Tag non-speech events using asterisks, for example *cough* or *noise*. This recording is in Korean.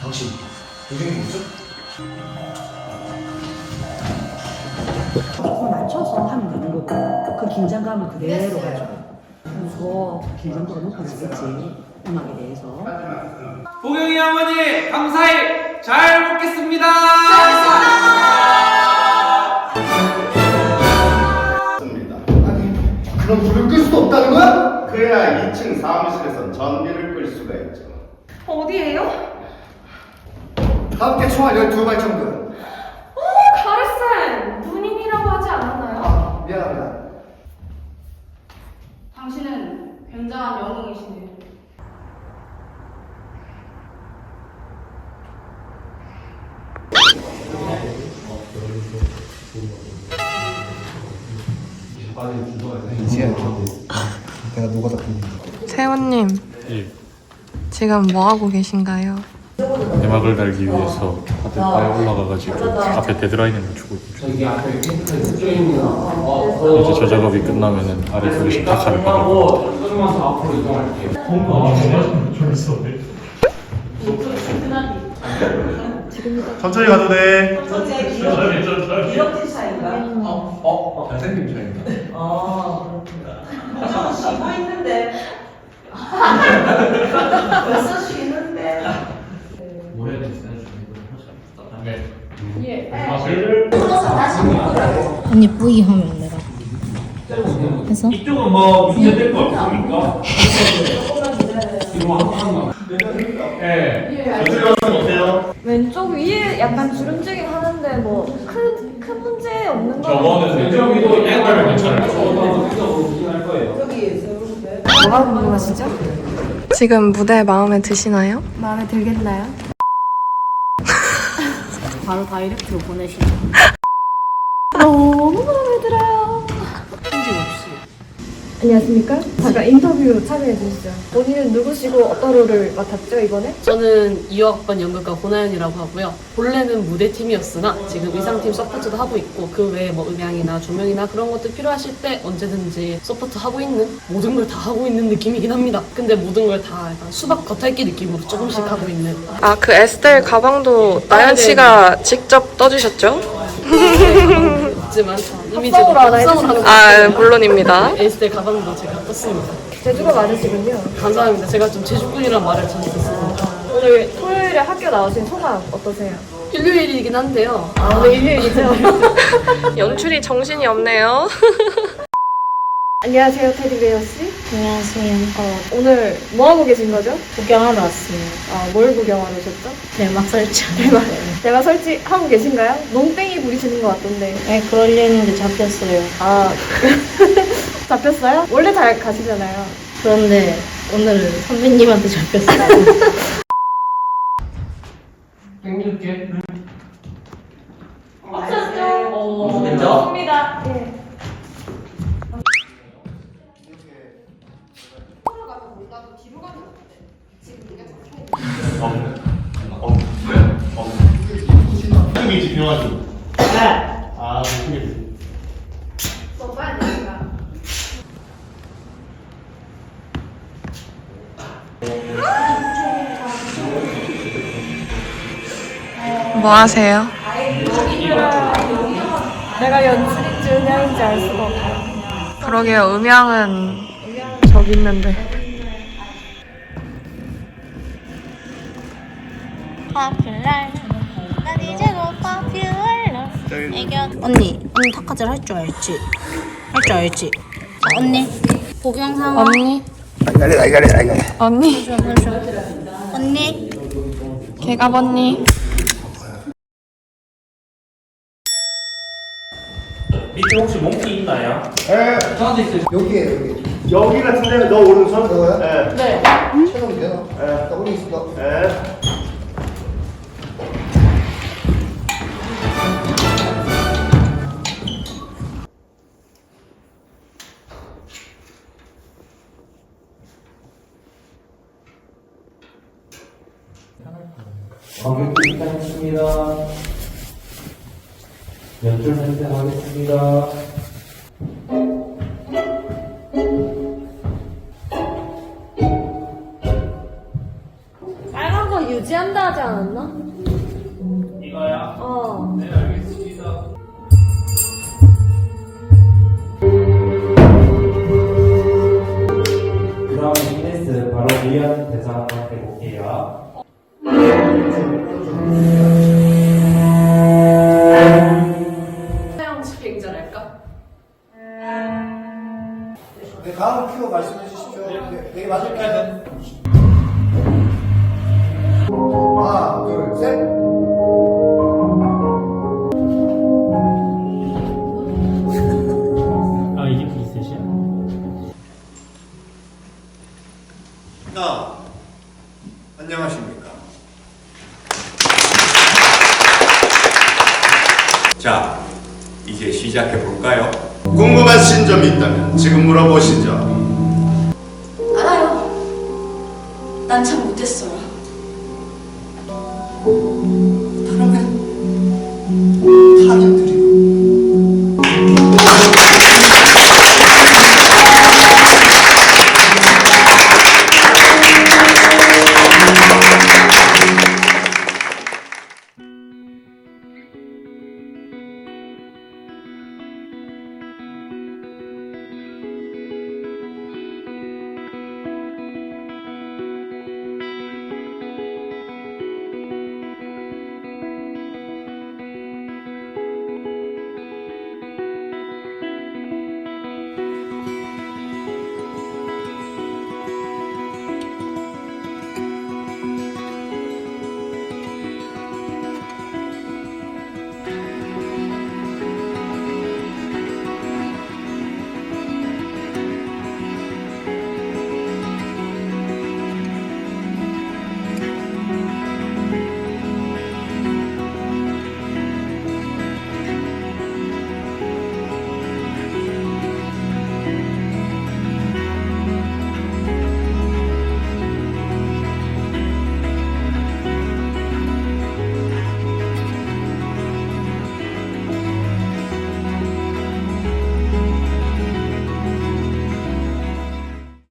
당신 동생이 뭐죠? 조금 맞춰서 하면 되는 거고 그 긴장감을 그대로 가지고 그래서 긴장도가 높아지겠지 음악에 대해서 보경이 어머니 감사히 잘 먹겠습니다. 습니다 아니 그럼 불을 끌 수도 없다는 거야? 그래야 2층 사무실에선 전기를 끌 수가 있죠. 어디예요? 함께 총알 12발 정도 오, 가르쌤! 누님이라고 하지 않았나요? 아 미안합니다 당신은 굉장한 영웅이시네요. 이제 내가 녹아다 보니 세훈님, 예, 지금 뭐 하고 계신가요? 내막을 달기 위해서 다들 바에 올라가가지고 앞에 데드라인을 맞추고 있죠. 이제 저 작업이 끝나면은 아래 쪽에서 다카를 받을 겁니다. 천천히 가도 돼. 이렇게 차이가? 어, 잘생긴 차입니다. 어 그렇구나. 쉬고 있는데. *laughs* 벌써 쉬는데. 언니 뿌이 하면 내가 해서? 이쪽은 뭐 문제될 거 없습니까? *laughs* 예. 왼쪽 위에 약간 주름지긴 하는데 뭐 큰 큰 문제 없는 거 저거는 내적이도 옛날에 괜찮을 뭐가 궁금하시죠? 지금 무대 마음에 드시나요? 마음에 들겠나요? *laughs* 바로 다이렉트로 보내시죠. 너무 마음에 들어요. 편집 없이. 안녕하십니까? 잠깐 인터뷰 참여해 주시죠. 본인은 누구시고 어떤 롤을 맡았죠 이번에? 저는 2학번 연극가 고나연이라고 하고요. 본래는 무대팀이었으나 지금 의상팀 서포트도 하고 있고 그 외에 뭐 음향이나 조명이나 그런 것들 필요하실 때 언제든지 서포트 하고 있는 모든 걸 다 하고 있는 느낌이긴 합니다. 근데 모든 걸다 약간 수박 겉핥기 느낌으로 조금씩 하고 있는 아, 그 에스텔 가방도 나연 씨가 직접 떠주셨죠? 이미지도 합성으로 하나 합성을 하는 아, 물론입니다. 에스텔 가방도 제가 떴습니다. 제주가 맞으시군요. 감사합니다. 제가 좀 제주꾼이란 말을 전해 듣습니다. 오늘 토요일에 학교 나오신 소감 어떠세요? 일요일이긴 한데요. 아, 오늘 일요일이죠? *laughs* 연출이 정신이 없네요. *laughs* 안녕하세요, 테디베어 씨. 안녕하세요. 어, 오늘 뭐 하고 계신 거죠? 구경하러 왔어요. 아, 뭘 구경하러 오셨죠? 대막 설치. 대박. 대박 설치 하고 계신가요? 농땡이 부리시는 것 같던데. 네, 그러려 했는데 잡혔어요. 아, *laughs* 잡혔어요? 원래 잘 가시잖아요. 그런데 오늘 선배님한테 잡혔어요. *laughs* 땡길게. 없었죠? 어, 진짜? 좋습니다. 예. 아, 뭐 하세요? 내가 연출인지 은양인지 알 수가 없어요. 그러게요, 음향은 저기 있는데. 언니, 언니 타카질 할 줄 알지? 할 줄 알지? 자, 언니, 복용 상황. 언니? 언니? 언니, 개갑 언니? 밑에 혹시 몽키 있나요? 에 저한테 있어요. 여기에 여기 여기 같은데 너 오른손? 예. 네. 채널이 되나? 나 오늘 있습 니다 예. 관객 입장했습니다. 연출 선택하겠습니다. 되게 맞을게요. 하나, 둘, 셋. 아, 이게 프리셋이야? 아, 안녕하십니까. 자, 이제 시작해 볼까요? 궁금하신 점이 있다면 지금 물어보시죠.